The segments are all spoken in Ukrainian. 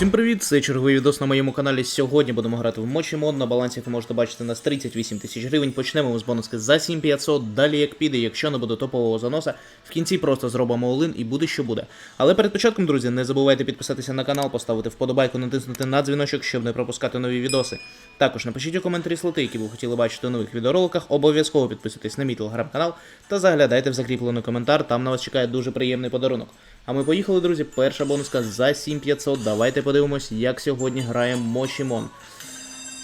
Усім привіт! Це черговий відос на моєму каналі. Сьогодні будемо грати в Мочі Мод. На балансі ви можете бачити нас 38 тисяч гривень. Почнемо ми з бонуски за 7500. Далі як піде, якщо не буде топового заноса, в кінці просто зробимо олин і буде що буде. Але перед початком, друзі, не забувайте підписатися на канал, поставити вподобайку, натиснути на дзвіночок, щоб не пропускати нові відоси. Також напишіть у коментарі слоти, які ви хотіли бачити у нових відеороликах. Обов'язково підписуйтесь на мій телеграм-канал та заглядайте в закріплений коментар. Там на вас чекає дуже приємний подарунок. А ми поїхали, друзі. Перша бонуска за 7500. Давайте подивимось, як сьогодні грає Мочімон.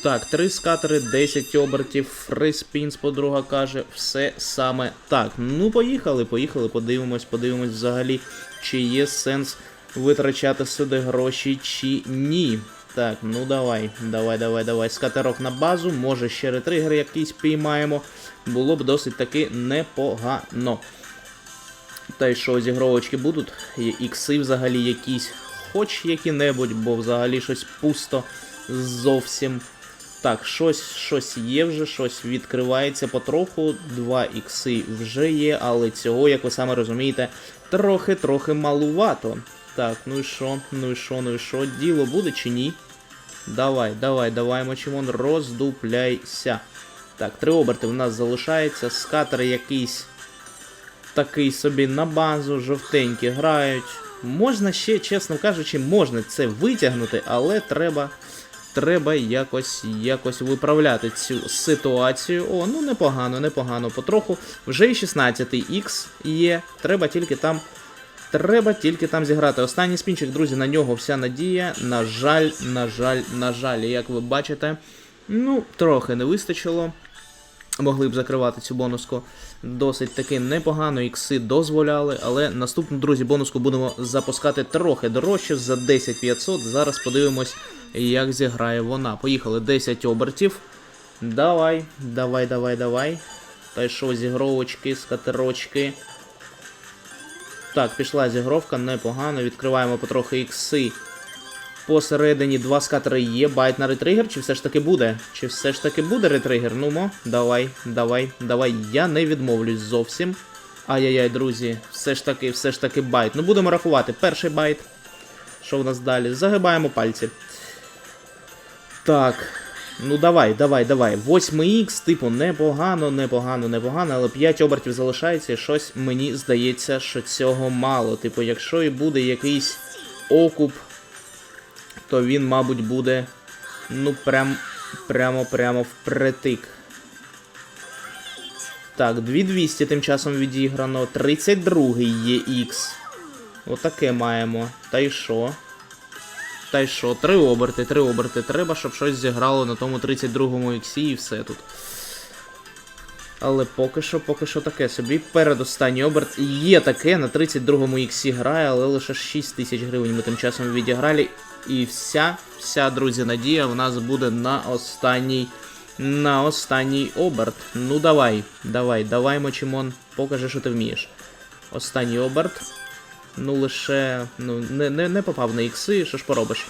Так, три скатери, 10 обертів, фриспінс, подруга каже, все саме так. Ну, поїхали, поїхали, подивимось, подивимось взагалі, чи є сенс витрачати сюди гроші, чи ні. Так, ну давай, давай, давай, давай. Скатерок на базу, може ще ретригер якийсь піймаємо. Було б досить таки непогано. Та й що, зігровочки будуть? Ікси взагалі якісь, хоч які-небудь, бо взагалі щось пусто зовсім. Так, щось, щось є вже, щось відкривається потроху. Два ікси вже є, але цього, як ви саме розумієте, трохи-трохи малувато. Так, ну і що, ну і що, ну і що, діло буде чи ні? Давай, давай, давай, Мочимон, роздупляйся. Так, три оберти в нас залишається, скатер якийсь такий собі на базу, жовтенькі грають. Можна ще, чесно кажучи, можна це витягнути, але треба треба якось якось виправляти цю ситуацію. О, ну непогано, непогано. Потроху. Вже і 16-й X є. Треба тільки там. Треба тільки там зіграти. Останній спінчик, друзі, на нього вся надія. На жаль, на жаль, на жаль, як ви бачите, ну, трохи не вистачило. Могли б закривати цю бонуску досить таки непогано, ікси дозволяли, але наступну, друзі, бонуску будемо запускати трохи дорожче за 10500. Зараз подивимось, як зіграє вона. Поїхали 10 обертів. Давай, давай, давай, давай. Що, зігровочки, скатерочки. Так, пішла зігровка, непогано. Відкриваємо потрохи ікси. Посередині два скатери є, байт на ретригер, чи все ж таки буде? Чи все ж таки буде ретригер? Ну мо, давай, давай, давай. Я не відмовлюсь зовсім. Ай-яй-яй, друзі, все ж таки, все ж таки байт. Ну будемо рахувати. Перший байт. Що в нас далі? Загибаємо пальці. Так. Ну давай, давай, давай. 8х, типу, непогано, непогано, непогано, але 5 обертів залишається, і щось мені здається, що цього мало. Типу, якщо і буде якийсь окуп то він, мабуть, буде. Ну, прям. Прямо-прямо впритик. Так, 2200 тим часом відіграно. 32-й є Х. Отаке маємо. Та й що? Та й що? Три оберти, три оберти. Треба, щоб щось зіграло на тому 32-му іксі і все тут. Але поки що, поки що таке собі. Передостанній оберт є таке, на 32-му іксі грає, але лише 6 тисяч гривень ми тим часом відіграли. І вся, вся, друзі, надія в нас буде на останній. На останній оберт. Ну давай, давай, давай, Мочимон, покажи, що ти вмієш. Останній оберт. Ну лише. Ну, не не, не попав на ікси, що ж поробиш?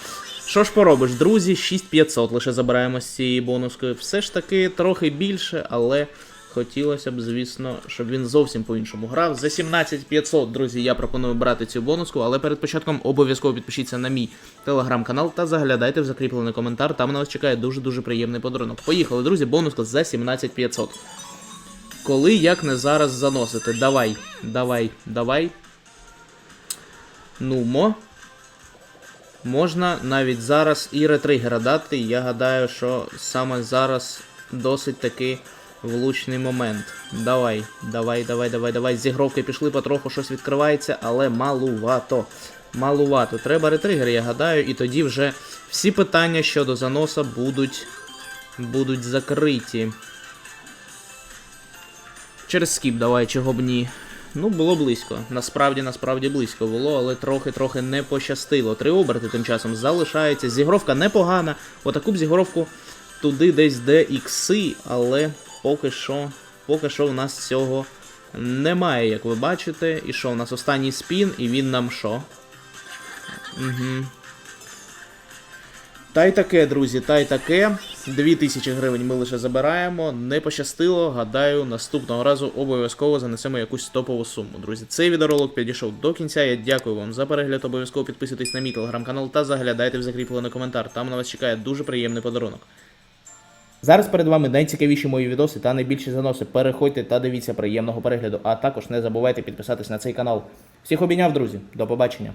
Що ж поробиш, друзі, 6500 лише забираємо з цієї бонускою. Все ж таки трохи більше, але хотілося б, звісно, щоб він зовсім по-іншому грав. За 17500, друзі, я пропоную брати цю бонуску, але перед початком обов'язково підпишіться на мій телеграм-канал та заглядайте в закріплений коментар. Там на вас чекає дуже-дуже приємний подарунок. Поїхали, друзі, бонуска за 17500. Коли як не зараз заносити? Давай, давай, давай. Нумо. Можна навіть зараз і ретригера дати. Я гадаю, що саме зараз досить таки влучний момент. Давай, давай, давай, давай, давай. Зігровки пішли потроху, щось відкривається, але малувато. Малувато. Треба ретригер, я гадаю, і тоді вже всі питання щодо заноса будуть, будуть закриті. Через скіп давай, чого б ні. Ну, було близько. Насправді, насправді близько було, але трохи-трохи не пощастило. Три оберти тим часом залишається. Зігровка непогана. Отаку б зігровку туди десь де ікси, але поки що поки що в нас цього немає, як ви бачите. І що, у нас останній спін, і він нам що? Угу. Та й таке, друзі, та й таке. 2000 гривень ми лише забираємо. Не пощастило. Гадаю, наступного разу обов'язково занесемо якусь топову суму. Друзі, цей відеоролик підійшов до кінця. Я дякую вам за перегляд. Обов'язково підписуйтесь на мій телеграм-канал та заглядайте в закріплений коментар. Там на вас чекає дуже приємний подарунок. Зараз перед вами найцікавіші мої відоси та найбільші заноси. Переходьте та дивіться приємного перегляду. А також не забувайте підписатись на цей канал. Всіх обійняв, друзі. До побачення.